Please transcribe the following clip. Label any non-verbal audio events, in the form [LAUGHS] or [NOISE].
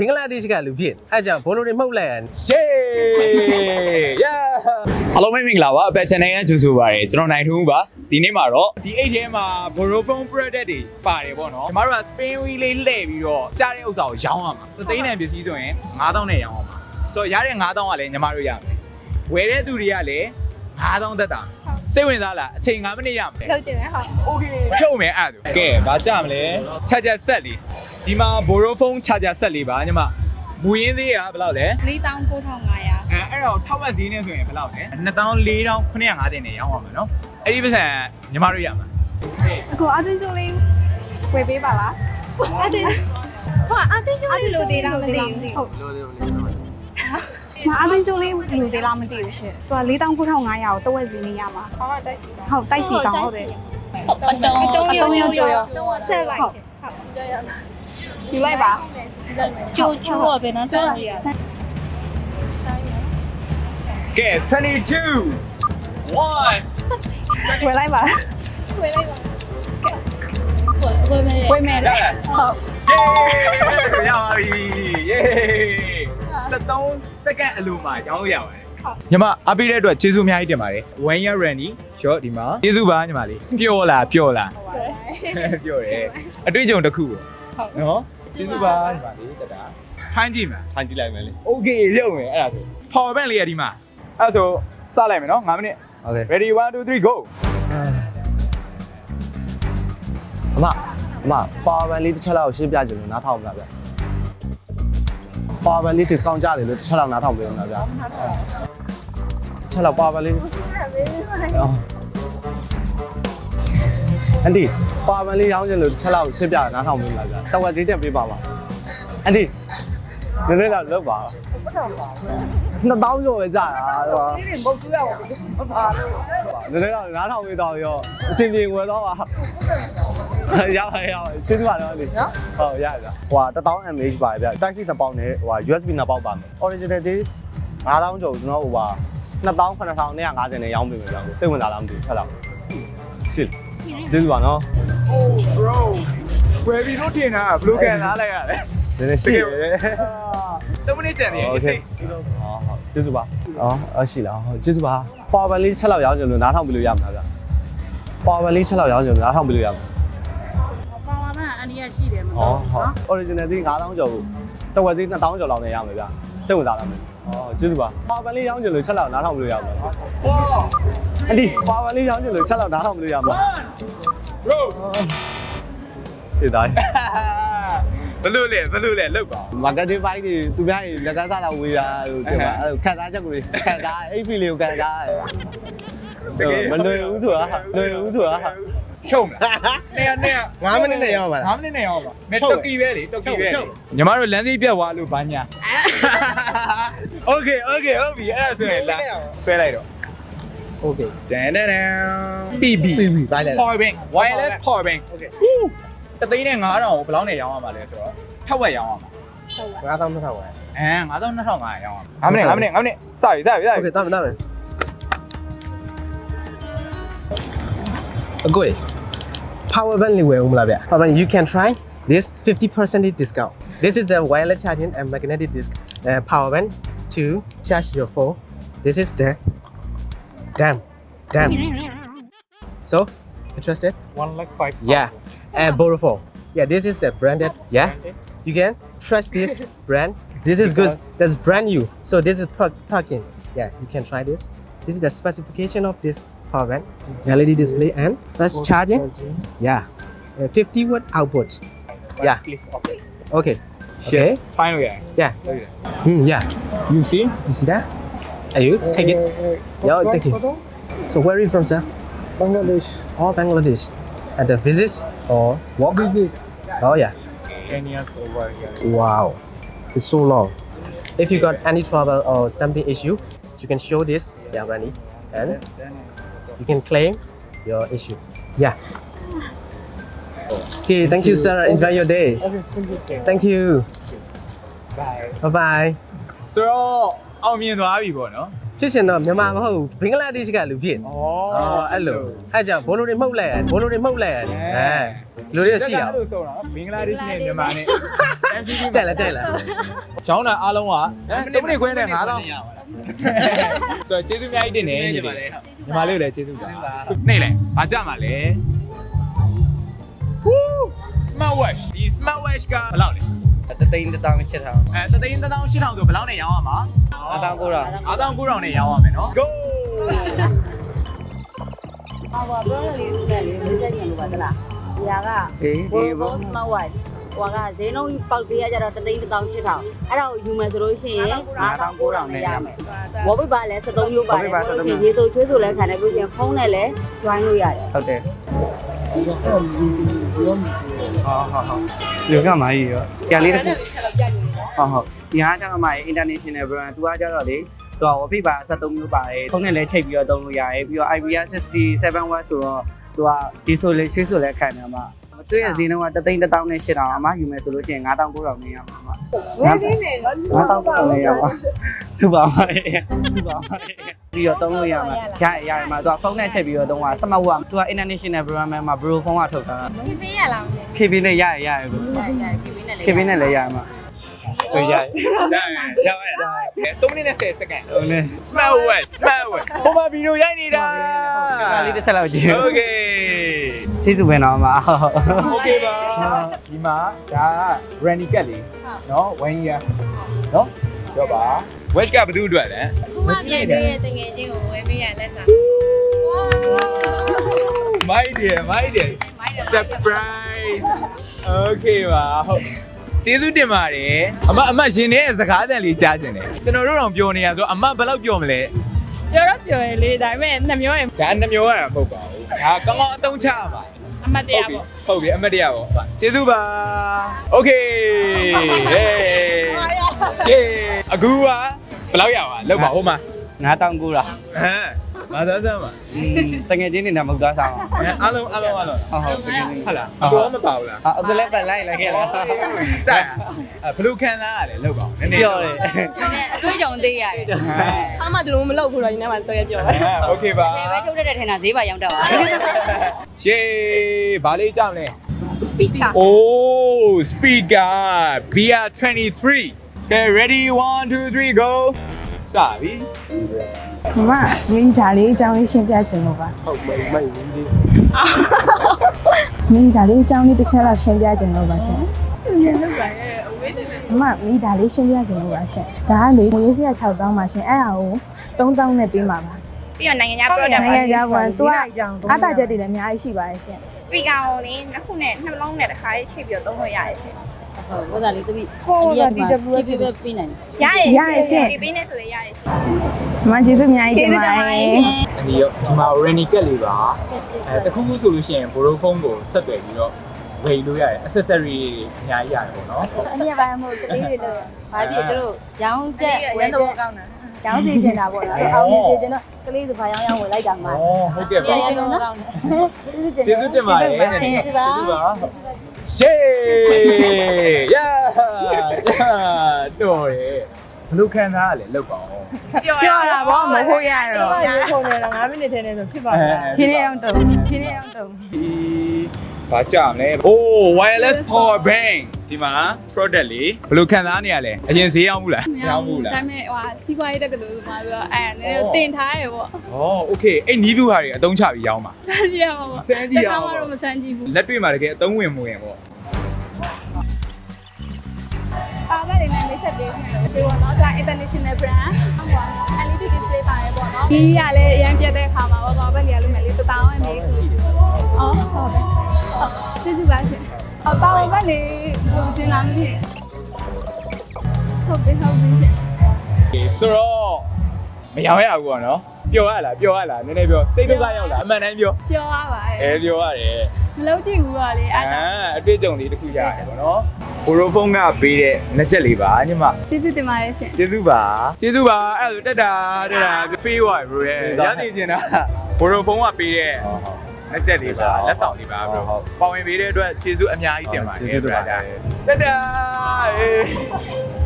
ဘင်္ဂလားဒေ့ရှ်ကလူဖြစ်အဲကြောင့်ဘုံလုံးတွေမှုတ်လိုက်ရเย้ yeah အားလုံးပဲမင်္ဂလာပါအပက် channel ရဲ့ကြိုဆိုပါရစေကျွန်တော်နိုင်ထွန်းဦးပါဒီနေ့မှာတော့ဒီအိတ်ထဲမှာ Vodafone product တွေပါတယ်ပေါ့နော်ကျွန်တော်တို့က spin wheel လေးလှည့်ပြီးတော့ကြားတဲ့ဥစ္စာကိုရောင်းရမှာသသိန်းတန်ပစ္စည်းဆိုရင်9000နဲ့ရောင်းအောင်ပါဆိုတော့ရတဲ့9000ကလည်းညီမတို့ရမယ်ဝယ်တဲ့သူတွေကလည်း9000သက်တာ စိတ်ဝင်စားလားအချိန်9မိနစ်ရမယ် လောက်ကျင်မယ်ဟုတ် โอเคဖြုတ်မယ်အဲ့ဒါကဲဘာကြမလဲ charger set လေးဒီမှာ Vodafone charger set လေးပါညီမမူရင်းသေးကဘယ်လောက်လဲ 4900 အဲအဲ့တော့ထောက်ပတ်ဈေးနဲ့ဆိုရင်ဘယ်လောက်လဲ2450နဲ့ရောင်းရမှာနော်အဲ့ဒီပတ်စံညီမတို့ရမှာ အကိုအတင်းကျိုးလေးဝယ်ပေးပါလား အတင်းဟောအတင်းကျိုးလေးလိုသေးလားမသိဘူး ဟုတ် မအသိကျိုးလေးလူသေးလားမသိဘူးရှင်သူက4500ကိုတဝက်စီနေရမှာဟောတိုက်စီဟုတ်တိုက်စီကောင်ဟုတ်တယ်အတုံးအတုံးရောရောဆက်လိုက်ဟုတ်ယူလိုက်ပါကျိုးကျိုးတော့ဘယ်နှမ်းကျိုးကြီးอะကဲ22 1ဝယ်လိုက်ပါဝယ်လိုက်ပါဝယ်မယ်ဝယ်မယ်ဟုတ် 3စက္ကန့်အလိုမှာရောင်းလို့ရပါတယ်ညီမအပိတဲ့အတွက်ကျေးဇူးအများကြီးတင်ပါတယ်1 year randy short ဒီမှာကျေးဇူးပါညီမလေးပျော်လားပျော်လားပျော်တယ်အတွေ့အကြုံတစ်ခုပေါ့နော်ကျေးဇူးပါညီမလေးတတာထိုင်းကြည့်မှာထိုင်းကြည့်လိုက်မယ်လေ okay ရုပ်မယ်အဲ့ဒါဆို power bank လေးရဒီမှာအဲ့ဆိုစလိုက်မယ်နော်9မိနစ်ဟုတ်ကဲ့ ready 1 2 3 go အမအမ power bank လေးတစ်ချက်လောက်ရှင်းပြကြလို့နားထောင်ပါဗျာ ပါဝယ်လေး discount ကြတယ်လို့တစ်ချက်လောက်နားထောင်ပေးအောင်လားဗျာတစ်ချက်လောက်ပါဝယ်လေးအန်ဒီပါဝယ်လေးရောင်းချင်လို့တစ်ချက်လောက်ရှင်းပြနားထောင်ပေးလားဗျာတဝက်ဈေးတက်ပေးပါပါအန်ဒီနည်းနည်းတော့လောက်ပါနှစ်တောင်းကျော်ပဲကြာတာတော့ဒီနေ့မဟုတ်ဘူးရပါဘူးဟာနည်းနည်းတော့နားထောင်ပေးတော့ရောအစင်ပြေဝယ်တော့ပါ ရပါရပါကျေးဇူးပါတော့လေနော်ဟုတ်ရပါဟို1000 mAh ပါတယ်ဗျတိုက်စီ2ပေါက်နဲ့ဟို USB 2ပေါက်ပါမယ် original သေး9000ကျော်ကျွန်တော်ဟိုပါ2850နဲ့ရောင်းပေးမယ်ဗျစိတ်ဝင်စားလားမသိဘူးဟုတ်လားရှင်းကျေးဇူးပါနော် Oh bro ဝယ်ပြီးတော့တင်တာဘလိုကန်လားလိုက်ရတယ်နည်းနည်းရှိတယ်3မိနစ်တန်နေရေးစိတ်ဟုတ်ဟုတ်ကျေးဇူးပါအော်ရှိလားဟုတ်ကျေးဇူးပါ power bank လေး6လောက်ရောင်းချင်လို့နားထောင်ပြီးလို့ရမှာဗျ power bank လေး6လောက်ရောင်းချင်လို့နားထောင်ပြီးလို့ရမှာ န်ဒီရရှိတယ်မဟောဟုတ် original သေး9000ကျော်ကိုတဝက်သေး2000ကျော်လောက်နဲ့ရမယ်ဗျစိတ်ဝင်စားလားမသိဘူးဟောကျေးဇူးပါ power လေးရောင်းချင်လို့ချက်လောက်နားထောင်ပြီးလို့ရမှာအဒီ power လေးရောင်းချင်လို့ချက်လောက်နားထောင်ပြီးလို့ရမှာ bro ဖြစ်သားဘလို့လဲဘလို့လဲလောက်ပါ marketing ဘိုင်းတွေသူများတွေလက်ကစားလာဝေးတာလို့ပြောတာအဲ့ခက်သားချက်ကိုခက်သားအိပ်ဖီလေးကိုခက်သားမလွယ်ဘူးဆိုတာလွယ်ဘူးဆိုတာ ဖြုံးလားနဲ့နဲ့5မိနစ်နဲ့ရောက်ပါလား5မိနစ်နဲ့ရောက်ပါမဲတော်ကီပဲလေတော်ကီပဲညီမတို့လမ်းစည်းပြတ်သွားလို့ဘာညာ Okay okay ဟုတ်ပြီအဲ့ဒါဆိုရင်လာဆွဲလိုက်တော့ Okay တန်တန် PB PB ဘာလဲ Power bank wireless power bank Okay တသိန်းနဲ့9000ကိုဘယ်လောက်နဲ့ရောင်းရမှာလဲဆိုတော့ထက်ဝက်ရောင်းရမှာ9000 2000ဝယ်အဲ9000 2500ရောင်းရမှာ5မိနစ်5မိနစ်5မိနစ်စပြီစပြီစပြီ Okay တမ်းတမ်းအကို power bank လေးဝယ်ဦးမလားဗျ power bank you can try this 50% discount this is the wireless charging and magnetic disc uh, power bank to charge your phone this is the damn damn so interested one lakh five yeah and Vodafone yeah this is a branded yeah you can trust this [LAUGHS] brand this is good that's brand new so this is plug plug-in yeah you can try this this is the specification of this power bank led display and fast charging. Yeah. Uh, 50 watt output. Yeah. Please okay. Okay okay. Fine okay yeah. Hmm, yeah. You see? You see that? Are you take it. Yeah take it. so where are you from sir? Bangladesh. oh bangladesh. At the visit or walk? Business. oh yeah. 10 years over here. Wow, it's so long. If you got any trouble or something issue, you can show this, yeah, Rani, and you can claim your issue. Yeah. Okay, thank you, sir. Enjoy your day. Okay, thank you. Thank you. bye Bye bye. ဆိုတော့အောင်မြင်သွားပြီပေါ့နော် ဖြစ်ရှင်တော့မြန်မာမဟုတ်ဘူးဘင်္ဂလားဒေ့ရှ်ကလူဖြစ်ဩအော်အဲ့လိုအဲ့ကြောင့်ဘိုးလိုတွေမှုတ်လိုက်ရဘိုးလိုတွေမှုတ်လိုက်ရတယ်အဲလူတွေရှိအောင်လို့ဆုံးတာဘင်္ဂလားဒေ့ရှ်နဲ့မြန်မာနဲ့ MCC ကြိုက်လားကြိုက်လားကျောင်းသားအားလုံးက3မိနစ်ခွဲနဲ့9000ဆိုတော့ကျေးဇူးအများကြီးတင်တယ်ညီလေးညီမလေးကိုလည်းကျေးဇူးပါနေလေဘာကြမှာလဲ Smart Watch ဒီ Smart Watch ကဘယ်လောက်လဲ တသိန်းတစ်တောင်းရှစ်ထောင်အဲတသိန်းတစ်သောင်းရှစ်ထောင်ဆိုဘယ်လောက်နဲ့ရောင်းရမှာအတောင်းကိုတော့အားတောင်း9ထောင်နဲ့ရောင်းရမယ်နော် Go ဟောပါဘရောလေးနဲ့လေးလေးတက်နေလို့ပါတလား။ဒီဟာကအေးဒီဘောဘောစမဝိုင်ဟိုကဈေးနှုန်းပေါက်သေးရကြတော့တသိန်းတစ်သောင်းရှစ်ထောင်အဲ့ဒါကိုယူမယ်ဆိုလို့ရှိရင်9900နဲ့ရမယ်။ဝေါ်ပိပါလည်း73မျိုးပါတယ်။ရေဆိုချွေးဆိုလည်းခံတယ်ပြီးရင်ဖုန်းနဲ့လည်း join လို့ရတယ်ဟုတ်တယ်ဟာဟာဟာ လူကမာကြီးရောကြာလေးတစ်ခုဟုတ်ဟုတ်ဒီဟာကျတော့မှ international brand သူကကျတော့လေသူကဝဖိပါ73မျိုးပါတယ်ဖုန်းနဲ့လည်းချိတ်ပြီးတော့သုံးလို့ရတယ်ပြီးတော့ IPR 67 watt ဆိုတော့သူကဒီဆိုလေရှေ့ဆိုလည်းခံတယ်မှာသူရဲ့ဈေးနှုန်းကတသိန်းတစ်တောင်းနဲ့ရှစ်တောင်းအမယူမယ်ဆိုလို့ရှိရင်9900နဲ့ရမှာပါ ဝယ်သေးတယ်9900နဲ့ရမှာသူပါပါလေသူပါပါလေပြီးတော့သုံးလို့ရမှာရရရမှာသူကဖုန်းနဲ့ချိတ်ပြီးတော့သုံးတာစမတ်ဝတ်သူက international brand မှာ bro ဖုန်းကထုတ်တာဖြည်းဖြည်းရလားမသိခေဘင်းနဲ့ရရရရကို။ရရပြပြနဲ့လေခေဘင်းနဲ့လည်းရမှာဟုတ်ရရရရရ3မိနစ်နဲ့10စက္ကန့်ဟုတ်နေ Smart Watch Smart Watch ဟိုမှာဗီဒီယိုရိုက်နေတာဒါလေးတစ်ချ က်လောက်ကြည့် Okay ကျေးဇူးပဲနော်မဟုတ် Okay ပါဒီမှာဒါက Randy Cat လေးနော်1 year နော်ပြောပါ Watch ကဘယ်သူအတွက်လဲခုမှပြန်တွေ့ရဲ့တငယ်ချင်းကိုဝယ်ပေးရလက်စား My dear my dear surprise Okay ပါဟုတ်ကျေးဇူးတင်ပါတယ်အမအမရှင်တဲ့စကားအတန်လေးကြားချင်တယ်ကျွန်တော်တို့တော့ပြောနေရဆိုအမဘယ်လောက်ပြောမလဲပြောတော့ပြောရလေဒါပေမဲ့နှမျိုးရင်ဒါနှမျိုးရတာမဟုတ်ပါဘူးဒါကောင်းကောင်းအသုံးချရပါ အမှတ်တရပေါ့ ဟုတ်ပြီအမတ်တရားပေါ့ကျေးဇူးပါโอเคဟေးဟေးအခုကဘယ်လောက်ရပါလောက်ပါဟိုမှာ 9900လား ဟမ်မသာစမ်းပါ อืมတငယ်ချင်းနေနဲ့မဟုတ်သားဆောင် အဲအားလုံးအားလုံးအားလုံး ဟုတ်ဟုတ်တကယ်ချင်း ဟုတ်လားကိုမပါဘူးလား အာအခုလည်းပဲလိုက်လိုက်ခဲ့လား စ အဲဘလူးခံစားရတယ်လောက်ပါဦးနည်းနည်း ပြောတယ် အတွေ့အကြုံသေးရတယ် အမှဒီလိုမလုပ်ဘူးတော့ဒီနေ့မှတော့ရပြော အဲโอเคပါ ။ပဲထုတ်တဲ့ထင်တာဈေးပါရောင်းတတ်ပါ ရှေးဘာလေးကြောက်လဲ စီကာ Oh speaker BR23 Okay ready 1 2 3 go စပြီ မမမင်းဒါလေးအကြောင်းလေးရှင်းပြချင်လို့ပါ ဟုတ်မိုက်မိုက်ကြီးလေး မင်းဒါလေးအကြောင်းလေးတစ်ချက်လောက်ရှင်းပြချင်လို့ပါရှင် မမမင်းဒါလေးရှင်းပြချင်လို့ပါရှင်ဒါကလေငွေစရာ6တောင်းပါရှင်အဲ့ဒါကို3တောင်းနဲ့ပေးမှာပါပြီးတော့နိုင်ငံခြား product နိုင်ငံခြားကသူကအတားချက်တွေလည်းအများကြီးရှိပါတယ်ရှင်စပီကာကိုလေနှစ်ခုနဲ့နှလုံးနဲ့တစ်ခါရေးချိတ်ပြီးတော့သုံးလို့ရတယ်ရှင်။ဟုတ်ကိုယ်စားလေးတပိအဒီကဒီပြပြပြနေတယ်ရရဲ့ဒီပေးနေဆိုရရရဲ့ရှင်မမကျေးဇူးအများကြီးတင်ပါတယ်ဒီရောဒီမှာ Renny ကက်လေးပါအဲတခုခုဆိုလို့ရှိရင် Vodafone ကိုဆက်သွယ်ပြီးတော့ ဝယ်လို့ရတယ် accessory တွေအများကြီးရတယ်ပေါ့နော်။အနည်းပိုင်းမို့ကလေးတွေလို့ဘာဖြစ်တို့ရောင်းတဲ့ဝယ်တော့ကောင်းတာ။ရောင်းစီကျင်တာပေါ့နော်။အောင်စီကျင်တော့ကလေးဆိုဘာရောင်းရောင်းဝယ်လိုက်တာမှာဩဟုတ်ကဲ့ပါ။ရောင်းတော့ကောင်းတယ်။ကျေးဇူးတင်ကျေးဇူးတင်ပါတယ်ကျေးဇူးပါရှေးယာတော်ရယ်ဘလို့ခံစားရလဲလောက်ပါအောင် ပြောတာပေါ့မဟုတ်ရတော့ရေခုန်နေတော့9မိနစ်ထဲနဲ့ဆိုဖြစ်ပါလားချင်းလေးအောင်တုံချင်းလေးအောင်တုံဘာကြမလဲ Oh wireless power bank ဒီမှာ product လေးဘလို့ခံစားနေရလဲအရင်ဈေးရောက်ဘူးလားရောက်ဘူးလားဒါပေမဲ့ဟိုစီးပွားရေးတက္ကသိုလ်မှာပြီးတော့အဲ့နည်းတင်ထားရပေါ့ဩ okay အဲ့နီးသူဟာတွေအသုံးချပြီးရောင်းပါစမ်းကြည့်ရမှာပေါ့စမ်းကြည့်ရအောင်တစ်ခါမှတော့မစမ်းကြည့်ဘူးလက်တွေ့မှာတကယ်အသုံးဝင်မဝင်ပေါ့ပါ ဒီပေါ့နော်ဒါ international brand ဟို LED display ပါတယ်ပေါ့နော်ဒီကလည်းအရင်ပြတ်တဲ့အခါမှာပေါ့ပါဘက်ကြီးကလို့မယ်လေးတောင်းအမေးခုအော်ဟုတ်တယ်ဟုတ်ကျေးဇူးပါရှင်အပါဘက်လေးဘယ်လိုတင်လာမလဲဟုတ်ပြီဟုတ်ပြီရှင် Okay ဆိုတော့မရောင်းရဘူးပေါ့နော်ပျော်ရလားပျော်ရလားနည်းနည်းပြောစိတ်ဒုက္ခရောက်လားအမှန်တမ်းပြောပြောရပါတယ်အဲပြောရတယ် မလုပ်ကြည့်ဘူးပါလေအာအဲ့ဒါအတွေ့အကြုံလေးတစ်ခုရတယ်ပေါ့နော်ဘိုရိုဖုန်းကပေးတဲ့နှစ်ချက်လေးပါညီမကျေးဇူးတင်ပါတယ်ရှင်ကျေးဇူးပါကျေးဇူးပါအဲ့ဒါတက်တာတက်တာ free wire bro ရဲ့ရသိချင်တာဘိုရိုဖုန်းကပေးတဲ့နှစ်ချက်လေးပါလက်ဆောင်လေးပါ bro ပါဝင်ပေးတဲ့အတွက်ကျေးဇူးအများကြီးတင်ပါတယ်ကျေးဇူးတင်ပါတယ်တက်တာအေး